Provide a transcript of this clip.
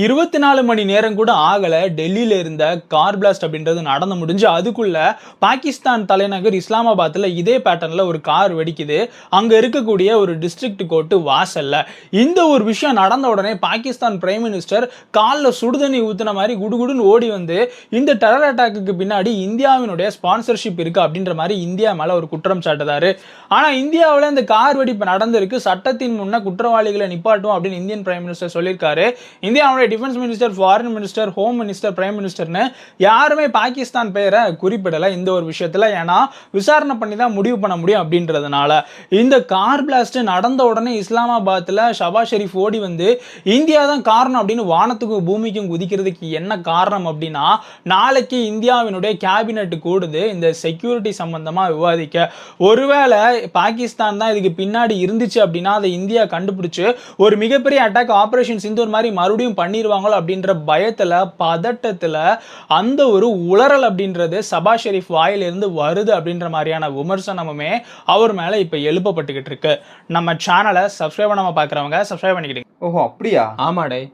இருபத்தி நாலு மணி நேரம் கூட ஆகலை. டெல்லியில் இருந்த கார் பிளாஸ்ட் அப்படின்றது நடந்து முடிஞ்சு அதுக்குள்ள பாகிஸ்தான் தலைநகர் இஸ்லாமாபாத்தில் இதே பேட்டர்னில் ஒரு கார் வெடிக்குது. அங்கே இருக்கக்கூடிய ஒரு டிஸ்ட்ரிக்ட் கோர்ட்டு வாசல்ல. இந்த ஒரு விஷயம் நடந்த உடனே பாகிஸ்தான் பிரைம் மினிஸ்டர் காலில் சுடுதண்ணி ஊற்றுன மாதிரி குடுகுடுன்னு ஓடி வந்து இந்த டெரர் அட்டாக்கு பின்னாடி இந்தியாவினுடைய ஸ்பான்சர்ஷிப் இருக்கு அப்படின்ற மாதிரி இந்தியா மேலே ஒரு குற்றம் சாட்டுதாரு. ஆனால் இந்தியாவில் இந்த கார் வெடிப்பு நடந்திருக்கு. சட்டத்தின் முன்னே குற்றவாளிகளை நிப்பாட்டும் அப்படின்னு இந்தியன் பிரைம் மினிஸ்டர் சொல்லியிருக்காரு. இந்தியாவுடைய defence minister foreign minister home minister prime மினிஸ்டர்னு யாருமே பாகிஸ்தான் பெயரை குறிப்பிடலை இந்த ஒரு விஷயத்துல. ஏன்னா விசாரணை பண்ணி தான் முடிவு பண்ண முடியும் அப்படின்றதுனால. இந்த கார் பிளாஸ்ட் நடந்த உடனே இஸ்லாமாபாத்தில் ஷபா ஷெரீஃப் ஓடி வந்து இந்தியா தான் காரணம் அப்படின்னு வானத்துக்கும் பூமிக்கும் குதிக்கிறதுக்கு என்ன காரணம் அப்படின்னா நாளைக்கு இந்தியாவினுடைய கேபினெட் கூடுது இந்த செக்யூரிட்டி சம்பந்தமா விவாதிக்க. ஒருவேளை பாகிஸ்தான் தான் இதுக்கு பின்னாடி இருந்துச்சு அப்படின்னா அதை இந்தியா கண்டுபிடிச்சு ஒரு மிகப்பெரிய அட்டாக் ஆபரேஷன் சிந்தூர் மாதிரி மறுபடியும் பண்ணிடுவாங்களோ அப்படின்ற பயத்துல பதட்டத்துல அந்த ஒரு உளறல் அப்படின்றது சபா ஷெரீஃப் வாயிலிருந்து வருது அப்படின்ற மாதிரியான விமர்சனமுமே அவர் மேல இப்ப எழுப்பப்பட்டுக்கிட்டு இருக்கு. நம்ம சேனலை சப்ஸ்கிரைப் பண்ணாம பார்க்குறவங்க சப்ஸ்கிரைப் பண்ணிக்கிடுங்க. ஓஹோ அப்படியா? ஆமாடே.